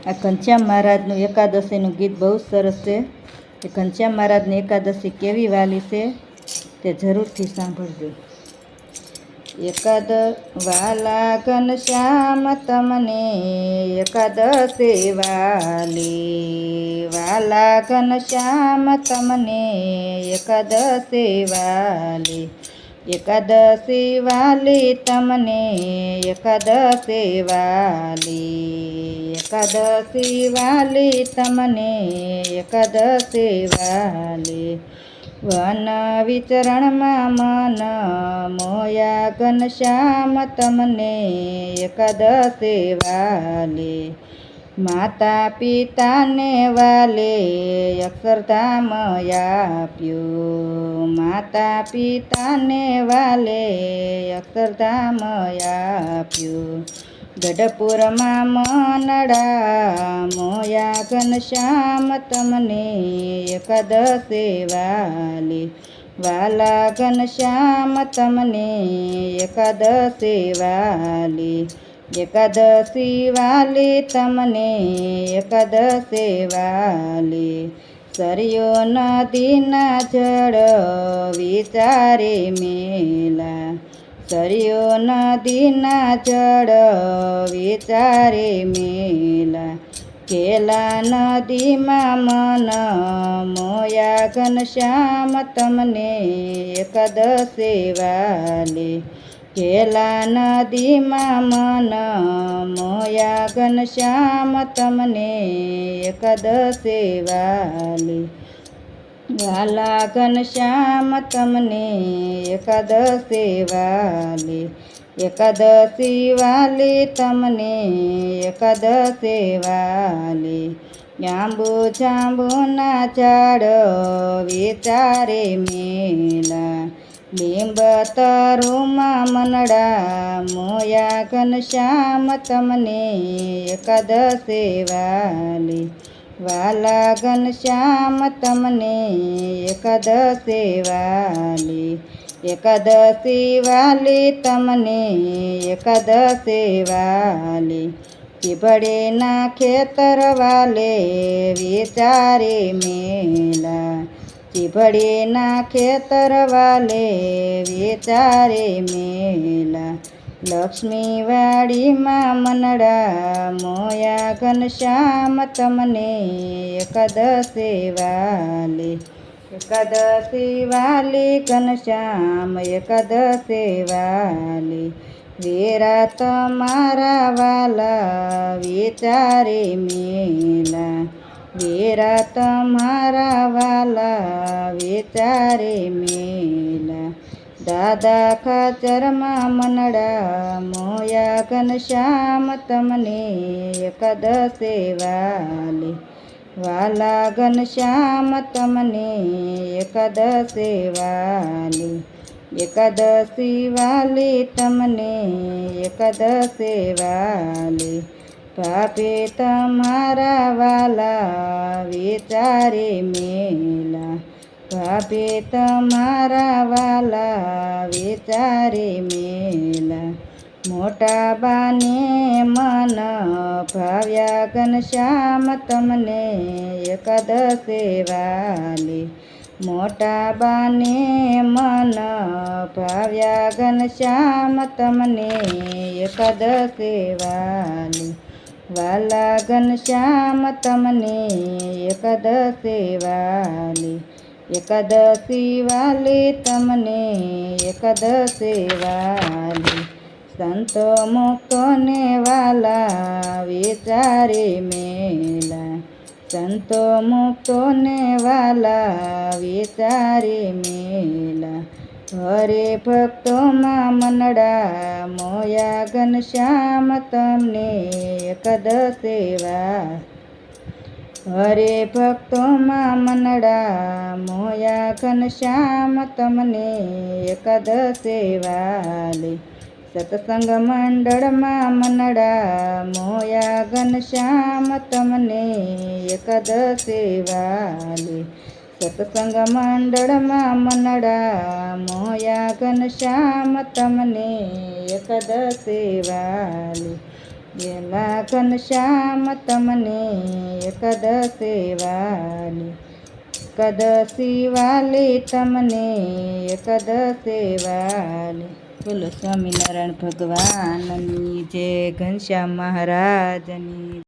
આ ઘનશ્યામ મહારાજનું એકાદશીનું ગીત બહુ જ સરસ છે કે ઘનશ્યામ મહારાજની એકાદશી કેવી વાલી છે તે જરૂરથી સાંભળજો એકાદ વાલા ઘનશ્યામ તમને એકાદશી વાલી વાલા ઘનશ્યામ તમને એકાદશી વાલી એકાદશી વાલી તમને એકાદશી વાલી એકાદશી વાલી તમને એકાદશી વાલી વન વિચરણમાં મન મોયા ઘનશ્યામ તમને એકાદશી વાલી માતા પિતાને વાલે અક્ષરધામ આપ્યું માતા પિતાને વાલે અક્ષરધામ આપ્યું ગઢપુરમાં મનડા મોયા ઘનશ્યામ તમને એકદ સેવાલી વાલા ઘનશ્યામ તમને એકદ સેવાલી એકદ વાલી તમને એકદ સેવાલી સરિયો નદીના જળ વિચારે મેલા સરયો નદીના ચડ વિચારે મેલા. કેલા નદીમાં મન મોયા ઘનશ્યામ તમને એકદ સેવાલે કેલા નદીમાં મન મોયા ઘનશ્યામ તમને એકદ વાલી. વાલા ઘનશ્યામ તમને એકાદશી વાલી એકાદશી વાલી તમને એકાદશી વાલી જાંબુ જાંબુના ઝાડ વિચારે મેલા, લીંબ તરુમાં મનડા મોયા ઘનશ્યામ તમને એકાદશી વાલી વાલા ઘનશ્યામ તમને એકાદશી વાલી એકાદશી વાલી તમને એકાદશી વાલી. ચીભડીના ખેતર વાલે વિચારે મેલા ચીભડીના ખેતર વાલે વિચારે મેલા. લક્ષ્મીવાડીમાં મનડા મોયા ઘનશ્યામ તમને એકદ સેવાલી એકદ સેવાલી ઘનશ્યામ, એકદ સેવાલી. વેરા તમારા વાલા, વિચારે મેલા. વેરા તમારા વાલા, વિચારે મેલા. દાદા ખાચરમાં મનડા, મોયા ઘનશ્યામ તમને એકદ સેવાલી. વાલા ઘનશ્યામ તમને એકદ સેવાલી. એકદ વાલી તમને એકદ સેવાલી. પાપે તમારા વાલા વિચારે મેલા. પાપે તમારા વાલા વિચારે મેલા. મોટા બાને મન ભાવ્યા ઘનશ્યામ તમને એકદ વાલી મોટા બાને મન ભાવ્યા ઘનશ્યામ તમને એકદ વાલી વાલા ઘનશ્યામ તમને એકદ વાલી એકાદશી વાલી તમને એકાદશી વાલી. સંતો મુક્તોને વાલા વિચારે મેલા. સંતો મુક્તોને વાલા વિચારે મેલા. હરે ભક્તોમાં મનડા મોયા ઘનશ્યામ તમને એકાદશી વા હરે ભક્તોમાં મનડા મોયા ઘનશ્યામ તમને એકાદશી વાલી સત્સંગ મંડળમાં મનડા મોયા ઘનશ્યામ તમને એકાદશી વાલી સત્સંગ મંડળમાં મનડા મોયા ઘનશ્યામ તમને એકાદશી વાલી એલા ઘનશ્યામ તમને કદ વાલી. કદ વાલી તમને કદ વાલી. બોલો સ્વામિનારાયણ ભગવાનની જય, ઘનશ્યામ મહારાજની